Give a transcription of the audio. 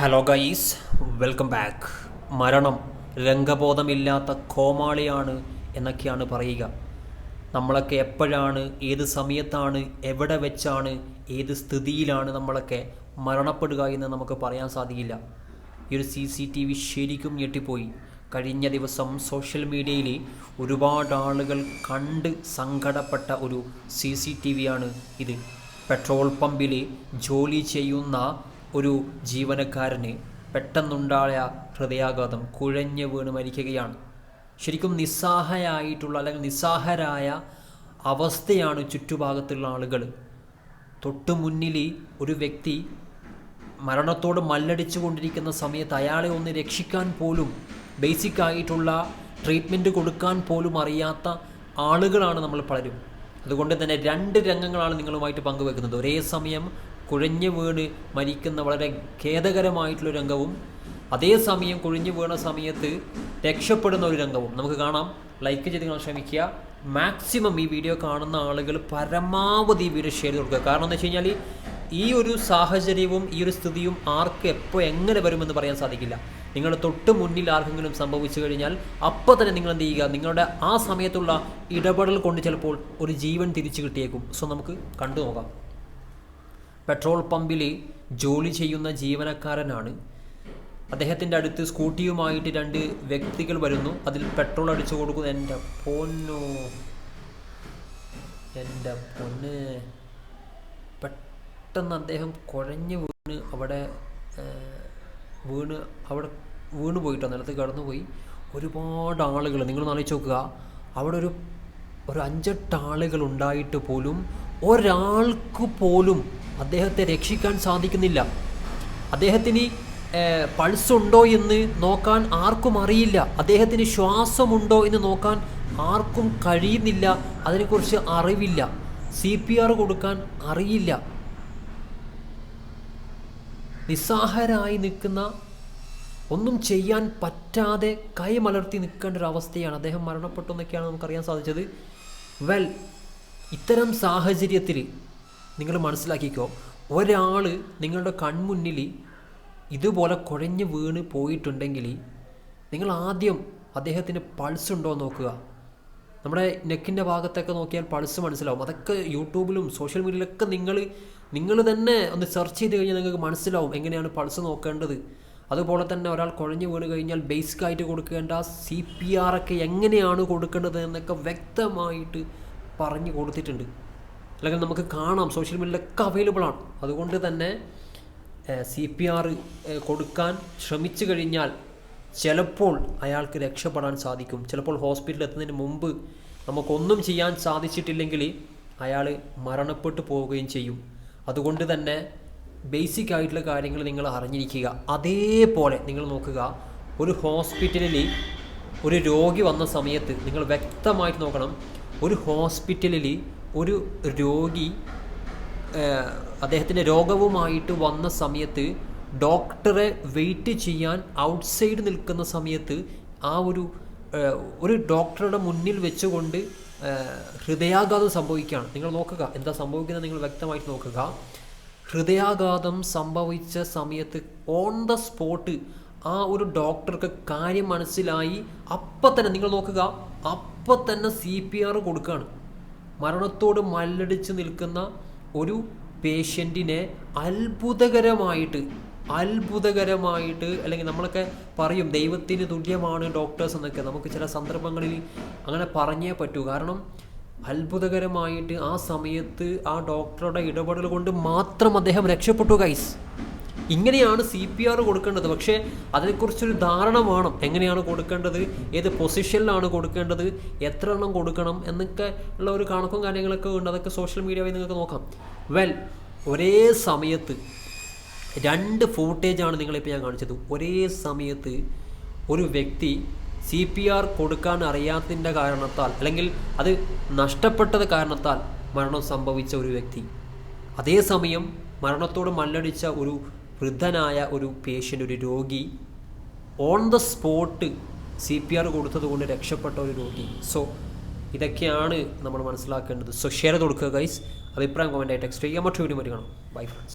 Hello guys welcome back മരണം രംഗബോധമില്ലാത്ത കോമാളിയാണ് എന്നൊക്കെയാണ് പറയുക. നമ്മളൊക്കെ എപ്പോഴാണ് ഏത് സമയത്താണ് എവിടെ വെച്ചാണ് ഏത് സ്ഥിതിയിലാണ് നമ്മളൊക്കെ മരണപ്പെടുക എന്ന് നമുക്ക് പറയാൻ സാധിക്കില്ല. ഈ ഒരു സി സി ടി വി ശരിക്കും ഞെട്ടിപ്പോയി. കഴിഞ്ഞ ദിവസം സോഷ്യൽ മീഡിയയിൽ ഒരുപാട് ആളുകൾ കണ്ട് സങ്കടപ്പെട്ട ഒരു സി സി ടി വിയാണ് ഇത്. പെട്രോൾ പമ്പിൽ ജോലി ചെയ്യുന്ന ഒരു ജീവനക്കാരന് പെട്ടെന്നുണ്ടായ ഹൃദയാഘാതം കുഴഞ്ഞു വീണ് മരിക്കുകയാണ്. ശരിക്കും നിസ്സഹായായിട്ടുള്ള അല്ലെങ്കിൽ നിസ്സാഹരായ അവസ്ഥയാണ് ചുറ്റുഭാഗത്തുള്ള ആളുകൾ തൊട്ടു മുന്നിൽ ഒരു വ്യക്തി മരണത്തോട് മല്ലടിച്ചു കൊണ്ടിരിക്കുന്ന സമയത്ത് അയാളെ ഒന്ന് രക്ഷിക്കാൻ പോലും ബേസിക് ആയിട്ടുള്ള ട്രീറ്റ്മെന്റ് കൊടുക്കാൻ പോലും അറിയാത്ത ആളുകളാണ് നമ്മൾ പലരും. അതുകൊണ്ട് തന്നെ രണ്ട് രംഗങ്ങളാണ് നിങ്ങളുമായിട്ട് പങ്കുവെക്കുന്നത്. ഒരേ സമയം കുഴഞ്ഞു വീണ് മരിക്കുന്ന വളരെ ഖേദകരമായിട്ടുള്ള രംഗവും അതേസമയം കുഴിഞ്ഞു വീണ സമയത്ത് രക്ഷപ്പെടുന്ന ഒരു രംഗവും. നമുക്ക് കാണാം. ലൈക്ക് ചെയ്ത് കാണാൻ ശ്രമിക്കുക. മാക്സിമം ഈ വീഡിയോ കാണുന്ന ആളുകൾ പരമാവധി ഈ വീഡിയോ ഷെയർ കൊടുക്കുക. കാരണം എന്താ വെച്ച് കഴിഞ്ഞാൽ ഈ ഒരു സാഹചര്യവും ഈ ഒരു സ്ഥിതിയും ആർക്ക് എപ്പോൾ എങ്ങനെ വരുമെന്ന് പറയാൻ സാധിക്കില്ല. നിങ്ങളുടെ തൊട്ട് മുന്നിൽ ആർക്കെങ്കിലും സംഭവിച്ചു കഴിഞ്ഞാൽ അപ്പോൾ തന്നെ നിങ്ങൾ എന്ത് ചെയ്യുക? നിങ്ങളുടെ ആ സമയത്തുള്ള ഇടപെടൽ കൊണ്ട് ചിലപ്പോൾ ഒരു ജീവൻ തിരിച്ചു കിട്ടിയേക്കും. സോ നമുക്ക് കണ്ടു നോക്കാം. പെട്രോൾ പമ്പിൽ ജോലി ചെയ്യുന്ന ജീവനക്കാരനാണ്. അദ്ദേഹത്തിന്റെ അടുത്ത് സ്കൂട്ടിയുമായിട്ട് രണ്ട് വ്യക്തികൾ വരുന്നു. അതിൽ പെട്രോൾ അടിച്ചു കൊടുക്കുന്നു. എന്റെ പൊന്നോ. എന്റെ പൊന്ന്. പെട്ടെന്ന് അദ്ദേഹം കുഴഞ്ഞു വീണ് അവിടെ വീണ് അവിടെ വീണ് പോയിട്ടോ? നിലത്ത് കടന്നു പോയി ഒരുപാട് ആളുകൾ നിങ്ങൾ ആലോചിച്ച് നോക്കുക. അവിടെ ഒരു ഒരു അഞ്ചെട്ട് ആളുകൾ ഉണ്ടായിട്ട് പോലും ഒരാൾക്ക് പോലും അദ്ദേഹത്തെ രക്ഷിക്കാൻ സാധിക്കുന്നില്ല. അദ്ദേഹത്തിന് പൾസ് ഉണ്ടോ എന്ന് നോക്കാൻ ആർക്കും അറിയില്ല. അദ്ദേഹത്തിന് ശ്വാസമുണ്ടോ എന്ന് നോക്കാൻ ആർക്കും കഴിയുന്നില്ല. അതിനെക്കുറിച്ച് അറിവില്ല. സി പി ആർ കൊടുക്കാൻ അറിയില്ല. നിസ്സാഹരായി നിൽക്കുന്ന ഒന്നും ചെയ്യാൻ പറ്റാതെ കൈമലർത്തി നിൽക്കേണ്ട ഒരു അവസ്ഥയാണ്. അദ്ദേഹം മരണപ്പെട്ടു എന്നൊക്കെയാണ് നമുക്കറിയാൻ സാധിച്ചത്. വെൽ ഇത്തരം സാഹചര്യത്തിൽ നിങ്ങൾ മനസ്സിലാക്കിക്കോ ഒരാൾ നിങ്ങളുടെ കൺമുന്നിൽ ഇതുപോലെ കുഴഞ്ഞു വീണ് പോയിട്ടുണ്ടെങ്കിൽ നിങ്ങൾ ആദ്യം അദ്ദേഹത്തിന് പൾസ് ഉണ്ടോ നോക്കുക. നമ്മുടെ നെക്കിന്റെ ഭാഗത്തൊക്കെ നോക്കിയാൽ പൾസ് മനസ്സിലാവും. അതൊക്കെ യൂട്യൂബിലും സോഷ്യൽ മീഡിയയിലൊക്കെ നിങ്ങൾ നിങ്ങൾ തന്നെ ഒന്ന് സെർച്ച് ചെയ്ത് കഴിഞ്ഞാൽ നിങ്ങൾക്ക് മനസ്സിലാവും എങ്ങനെയാണ് പൾസ് നോക്കേണ്ടത്. അതുപോലെ തന്നെ ഒരാൾ കുഴഞ്ഞു വീണ് കഴിഞ്ഞാൽ ബേസിക് ആയിട്ട് കൊടുക്കേണ്ട സി പി ആർ ഒക്കെ എങ്ങനെയാണ് കൊടുക്കേണ്ടത് എന്നൊക്കെ വ്യക്തമായിട്ട് പറഞ്ഞു കൊടുത്തിട്ടുണ്ട്. അല്ലെങ്കിൽ നമുക്ക് കാണാം. സോഷ്യൽ മീഡിയയിലൊക്കെ അവൈലബിൾ ആണ്. അതുകൊണ്ട് തന്നെ സി പി ആർ കൊടുക്കാൻ ശ്രമിച്ചു കഴിഞ്ഞാൽ ചിലപ്പോൾ അയാൾക്ക് രക്ഷപ്പെടാൻ സാധിക്കും. ചിലപ്പോൾ ഹോസ്പിറ്റലിൽ എത്തുന്നതിന് മുമ്പ് നമുക്കൊന്നും ചെയ്യാൻ സാധിച്ചിട്ടില്ലെങ്കിൽ അയാൾ മരണപ്പെട്ടു പോവുകയും ചെയ്യും. അതുകൊണ്ട് തന്നെ ബേസിക് ആയിട്ടുള്ള കാര്യങ്ങൾ നിങ്ങൾ അറിഞ്ഞിരിക്കുക. അതേപോലെ നിങ്ങൾ നോക്കുക. ഒരു ഹോസ്പിറ്റലിൽ ഒരു രോഗി വന്ന സമയത്ത് നിങ്ങൾ വ്യക്തമായിട്ട് നോക്കണം. ഒരു ഹോസ്പിറ്റലിൽ ഒരു രോഗി അദ്ദേഹത്തിന്റെ രോഗവുമായിട്ട് വന്ന സമയത്ത് ഡോക്ടറെ വെയിറ്റ് ചെയ്യാൻ ഔട്ട്സൈഡ് നിൽക്കുന്ന സമയത്ത് ആ ഒരു ഒരു ഡോക്ടറുടെ മുന്നിൽ വെച്ചുകൊണ്ട് ഹൃദയാഘാതം സംഭവിക്കുകയാണ്. നിങ്ങൾ നോക്കുക എന്താ സംഭവിക്കുന്നത് നിങ്ങൾ വ്യക്തമായിട്ട് നോക്കുക. ഹൃദയാഘാതം സംഭവിച്ച സമയത്ത് ഓൺ ദ സ്പോട്ട് ആ ഒരു ഡോക്ടർക്ക് കാര്യം മനസ്സിലായി. അപ്പം തന്നെ നിങ്ങൾ നോക്കുക അപ്പം തന്നെ സി പി ആർ കൊടുക്കുകയാണ്. മരണത്തോട് മല്ലടിച്ച് നിൽക്കുന്ന ഒരു പേഷ്യന്റിനെ അത്ഭുതകരമായിട്ട് അത്ഭുതകരമായിട്ട് അല്ലെങ്കിൽ നമ്മളൊക്കെ പറയും ദൈവത്തിന് തുല്യമാണ് ഡോക്ടേഴ്സ് എന്നൊക്കെ. നമുക്ക് ചില സന്ദർഭങ്ങളിൽ അങ്ങനെ പറഞ്ഞേ പറ്റൂ. കാരണം അത്ഭുതകരമായിട്ട് ആ സമയത്ത് ആ ഡോക്ടറുടെ ഇടപെടൽ കൊണ്ട് മാത്രം അദ്ദേഹം രക്ഷപ്പെട്ടു ഗൈസ് ഇങ്ങനെയാണ് സി പി ആർ കൊടുക്കേണ്ടത്. പക്ഷേ അതിനെക്കുറിച്ചൊരു ധാരണ വേണം. എങ്ങനെയാണ് കൊടുക്കേണ്ടത്? ഏത് പൊസിഷനിലാണ് കൊടുക്കേണ്ടത്? എത്ര എണ്ണം കൊടുക്കണം? എന്നൊക്കെ ഉള്ള ഒരു കണക്കും കാര്യങ്ങളൊക്കെ ഉണ്ട്. അതൊക്കെ സോഷ്യൽ മീഡിയ വഴി നിങ്ങൾക്ക് നോക്കാം. വെൽ ഒരേ സമയത്ത് രണ്ട് ഫൂട്ടേജാണ് നിങ്ങളിപ്പോൾ ഞാൻ കാണിച്ചത്. ഒരേ സമയത്ത് ഒരു വ്യക്തി സി പി ആർ കൊടുക്കാൻ അറിയാത്തതിന്റെ കാരണത്താൽ അല്ലെങ്കിൽ അത് നഷ്ടപ്പെട്ടത് കാരണത്താൽ മരണം സംഭവിച്ച ഒരു വ്യക്തി. അതേസമയം മരണത്തോട് മല്ലടിച്ച ഒരു വൃദ്ധനായ ഒരു പേഷ്യന്റ് ഒരു രോഗി on the spot C P R കൊടുത്തത് കൊണ്ട് രക്ഷപ്പെട്ട ഒരു രോഗി. സോ ഇതൊക്കെയാണ് നമ്മൾ മനസ്സിലാക്കേണ്ടത്. സോ ഷെയർ കൊടുക്കുക ഗൈസ് അഭിപ്രായം കമന്റായി ടെക്സ്റ്റ് ചെയ്യാൻ മറ്റു വീഡിയോ മതി കാണാം. Bye friends